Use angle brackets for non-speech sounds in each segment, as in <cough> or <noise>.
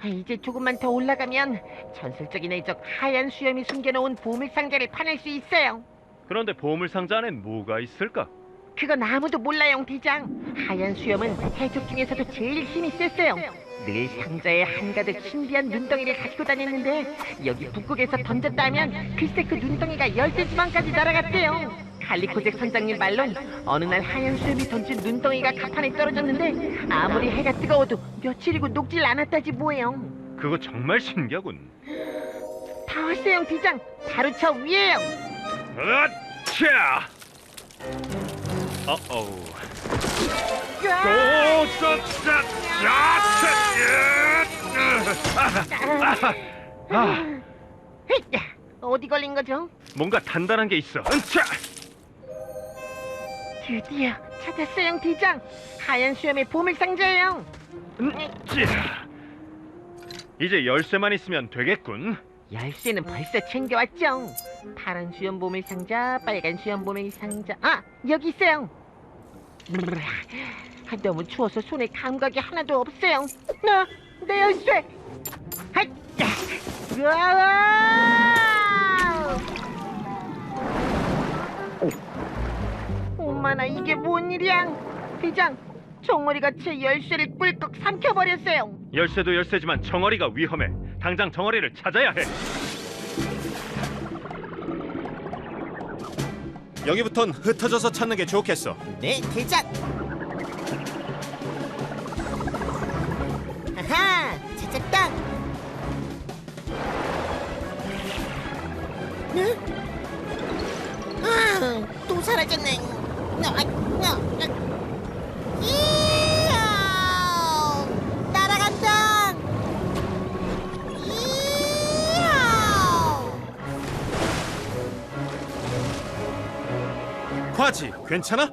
아, 이제 조금만 더 올라가면 전설적인 해적 하얀 수염이 숨겨놓은 보물 상자를 파낼 수 있어요. 그런데 보물 상자 안엔 뭐가 있을까? 그건 아무도 몰라요, 대장. 하얀 수염은 해적 중에서도 제일 힘이 셌어요. 늘 상자에 한가득 신비한 눈덩이를 가지고 다녔는데 여기 북극에서 던졌다 하면 글쎄 그 눈덩이가 열대 지방까지 날아갔대요. 칼리코잭 선장님 말론 어느 날 하얀 수염이 던진 눈덩이가 가판에 떨어졌는데 아무리 해가 뜨거워도 며칠이고 녹질 않았다지 뭐예요. 그거 정말 신기하군. 다 왔어요, 대장. 바로 저 위에요. 으쌰! 어어. 으아! 오쏘싸! 야차! 아, 헤이야, 어디 걸린 거죠? 뭔가 단단한 게 있어. 은차! 드디어 찾았어요, 대장. 하얀 수염의 보물 상자예요. 은차! 이제 열쇠만 있으면 되겠군. 열쇠는 벌써 챙겨왔죠. 파란 수염 보물 상자, 빨간 수염 보물 상자. 아, 여기 있어요. 아, 너무 추워서 손에 감각이 하나도 없어요. 나, 내 열쇠. 하이, 으아! 엄마나 이게 뭔 일이야? 대장, 정어리가 제 열쇠를 꿀꺽 삼켜버렸어요. 열쇠도 열쇠지만 정어리가 위험해. 당장 정어리를 찾아야 해. 여기부턴 흩어져서 찾는 게 좋겠어. 네, 대장. 아하, 찾았다. 네? 아, 또 사라졌네. 이야! 이야! 과지, 괜찮아?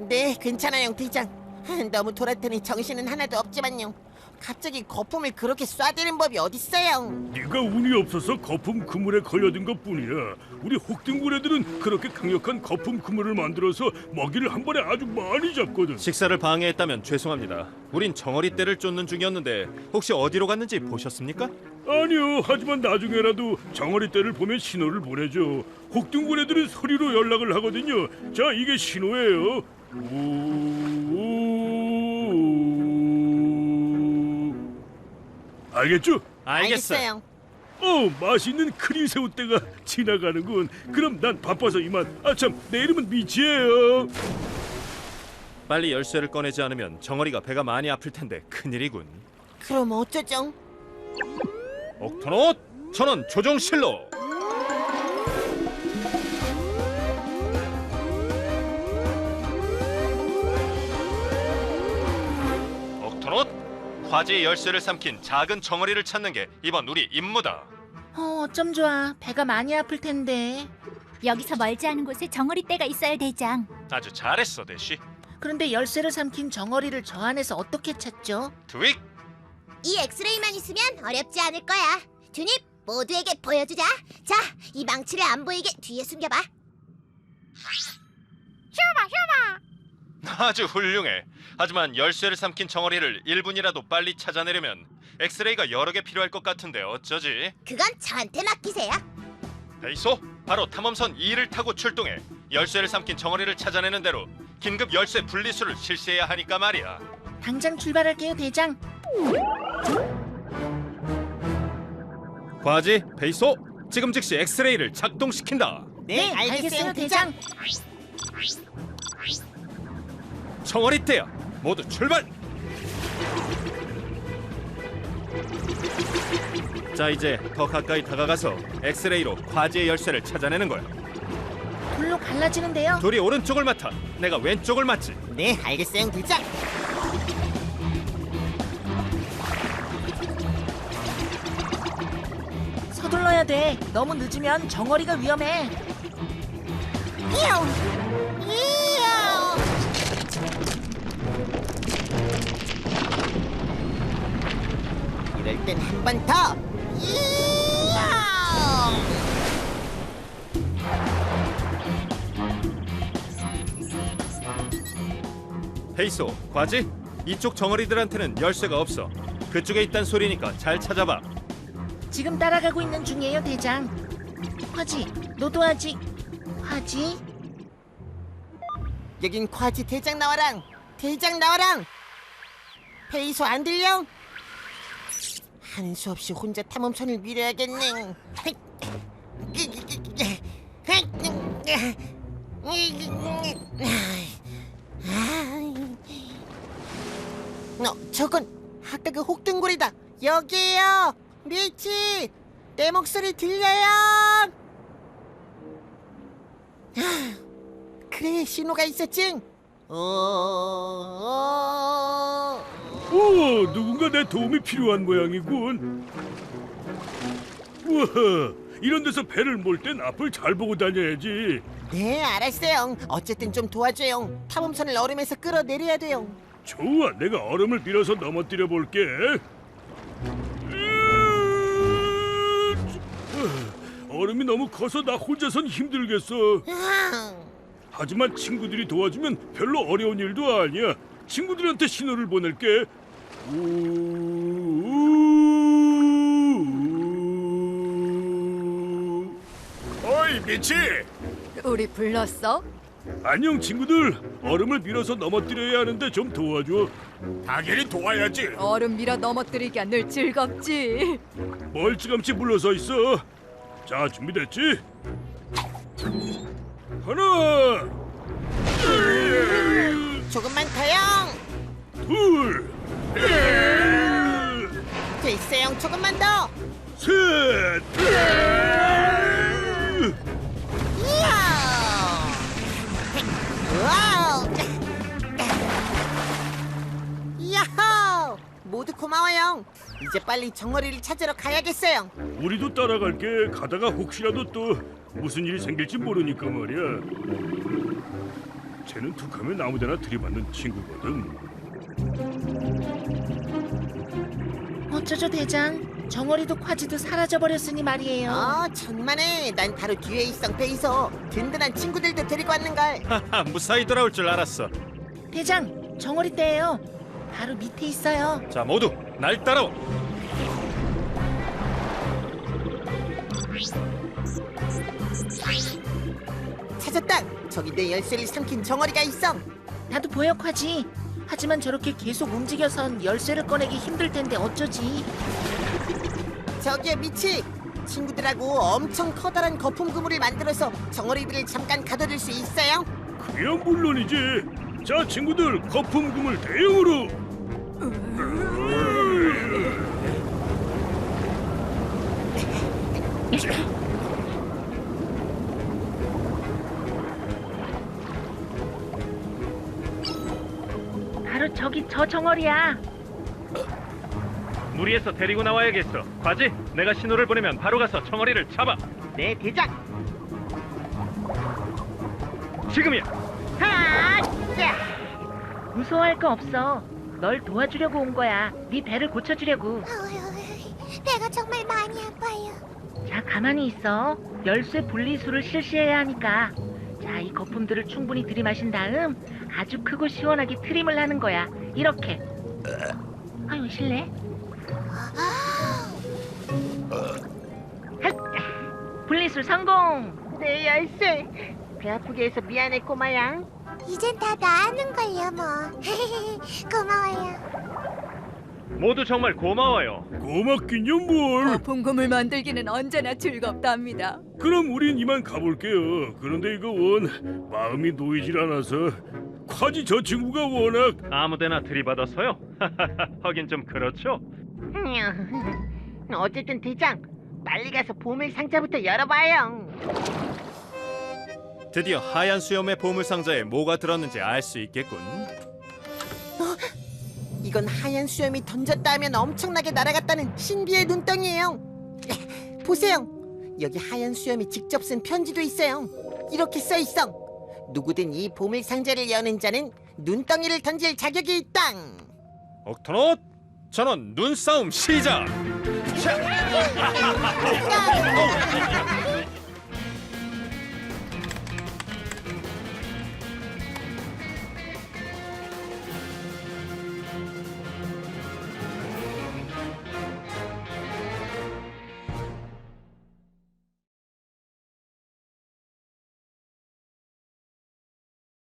네, 괜찮아요, 대장. <laughs> 너무 돌았더니 정신은 하나도 없지만요. 갑자기 거품을 그렇게 쏴대는 법이 어딨어요? 네가 운이 없어서 거품 그물에 걸려든 것뿐이야. 우리 혹등군 애들은 그렇게 강력한 거품 그물을 만들어서 먹이를 한 번에 아주 많이 잡거든. 식사를 방해했다면 죄송합니다. 우린 정어리 떼를 쫓는 중이었는데 혹시 어디로 갔는지 보셨습니까? 아니요. 하지만 나중에라도 정어리 떼를 보면 신호를 보내줘. 혹등군 애들은 소리로 연락을 하거든요. 자, 이게 신호예요. 우... 알겠죠? 알겠어요. 어, 맛있는 크리새우 떼가 지나가는군. 그럼 난 바빠서 이만. 아 참, 내 이름은 미치예요. 빨리 열쇠를 꺼내지 않으면 정어리가 배가 많이 아플 텐데 큰일이군. 그럼 어쩌죠? 옥토노, 저는 조종실로. 과지의 열쇠를 삼킨 작은 정어리를 찾는 게 이번 우리 임무다. 어, 어쩜 좋아. 배가 많이 아플 텐데. 여기서 멀지 않은 곳에 정어리 떼가 있어요, 대장. 아주 잘했어, 대쉬. 그런데 열쇠를 삼킨 정어리를 저 안에서 어떻게 찾죠? 트윅, 이 엑스레이만 있으면 어렵지 않을 거야. 두닙 모두에게 보여주자. 자, 이 망치를 안 보이게 뒤에 숨겨봐. <laughs> 아주 훌륭해. 하지만 열쇠를 삼킨 정어리를 1분이라도 빨리 찾아내려면 엑스레이가 여러 개 필요할 것 같은데 어쩌지? 그건 저한테 맡기세요. 베이소, 바로 탐험선 2를 타고 출동해 열쇠를 삼킨 정어리를 찾아내는 대로 긴급 열쇠 분리수를 실시해야 하니까 말이야. 당장 출발할게요, 대장. 과지, 베이소, 지금 즉시 엑스레이를 작동시킨다. 네, 알겠어요, 대장. 정어리 때야, 모두 출발. 자 이제 더 가까이 다가가서 엑스레이로 과지의 열쇠를 찾아내는 거야. 둘로 갈라지는데요. 둘이 오른쪽을 맡아, 내가 왼쪽을 맡지. 네, 알겠어요, 대장. 서둘러야 돼. 너무 늦으면 정어리가 위험해. 이용. 이럴 땐 한 번 더. 이용. 페이소, 과지? 이쪽 정어리들한테는 열쇠가 없어. 그쪽에 있단 소리니까 잘 찾아봐. 지금 따라가고 있는 중이에요, 대장. 화지, 너도 아직 화지? 여긴 과지 대장 나와랑 대장 나와랑 페이소 안 들려? 하는 수 없이 혼자 탐험선을 밀어야겠네. 어, 저건 아까 그 혹등고리다. 여기에요. 미치 내 목소리 들려요. 아, 그래 신호가 있었지. 어... 오, 누군가 내 도움이 필요한 모양이군. 우와, 이런 데서 배를 몰 땐 앞을 잘 보고 다녀야지. 네 알았어요 어쨌든 좀 도와줘요 탐험선을 얼음에서 끌어내려야 돼요 좋아, 내가 얼음을 밀어서 넘어뜨려 볼게. 얼음이 너무 커서 나 혼자선 힘들겠어. 아, 하지만 친구들이 도와주면 별로 어려운 일도 아니야. 친구들한테 신호를 보낼게. 우. 어이 미치. 우리 불렀어? 안녕 친구들. 얼음을 밀어서 넘어뜨려야 하는데 좀 도와줘. 당연히 도와야지. 얼음 밀어 넘어뜨리기가 늘 즐겁지. 멀찌감치 물러서 있어. 자 준비됐지? 하나, 조금만 더요 둘, 됐어요 조금만 더 셋. 이야 와우 야호 모두 고마워요 이제 빨리 정어리를 찾으러 가야겠어요 우리도 따라갈게. 가다가 혹시라도 또 무슨 일이 생길지 모르니까 말이야. 쟤는 툭하면 아무데나 들이받는 친구거든. 어쩌죠, 대장? 정어리도 화지도 사라져버렸으니 말이에요. 어 천만에 난 바로 뒤에 있어 페이소 든든한 친구들도 데리고 왔는걸 <laughs> 하하, 무사히 돌아올 줄 알았어. 대장, 정어리 떼예요. 바로 밑에 있어요. 자, 모두 날 따라오. 찾았다 저기 내 열쇠를 삼킨 정어리가 있어 나도 보여, 화지. 하지만 저렇게 계속 움직여선 열쇠를 꺼내기 힘들 텐데 어쩌지? 저기에 미치 친구들하고 엄청 커다란 거품 그물을 만들어서 정어리들을 잠깐 가둬둘 수 있어요? 그야 물론이지. 자 친구들 거품 그물 대용으로. 저 정어리야. 무리해서 데리고 나와야겠어. 과지, 내가 신호를 보내면 바로 가서 정어리를 잡아. 네 대장 지금이야. 무서워할 거 없어. 널 도와주려고 온 거야. 네 배를 고쳐주려고. 배가 정말 많이 아파요. 자, 가만히 있어. 열쇠 분리수를 실시해야 하니까. 자, 이 거품들을 충분히 들이마신 다음 아주 크고 시원하게 트림을 하는 거야. 이렇게. 아유, 실례. 핫! 분리술 성공! 내 열쇠 배 아프게 해서 미안해 꼬마야 이젠 다 나 아는 걸요 뭐. <laughs> 고마워요. 모두 정말 고마워요. 고맙긴요 뭘. 거품 그물 만들기는 언제나 즐겁답니다. 그럼 우린 이만 가볼게요. 그런데 이거 원 마음이 놓이질 않아서 과지 저 친구가 워낙. 아무 데나 들이받아서요. <laughs> 하긴 좀 그렇죠. 어쨌든 대장 빨리 가서 보물 상자부터 열어봐요. 드디어 하얀 수염의 보물 상자에 뭐가 들었는지 알 수 있겠군. 이건 하얀 수염이 던졌다 하면 엄청나게 날아갔다는 신비의 눈덩이에요. 보세요. 여기 하얀 수염이 직접 쓴 편지도 있어요. 이렇게 써 있어 누구든 이 보물 상자를 여는 자는 눈덩이를 던질 자격이 있다 옥토넛 전원 눈싸움 시작. 자! <laughs>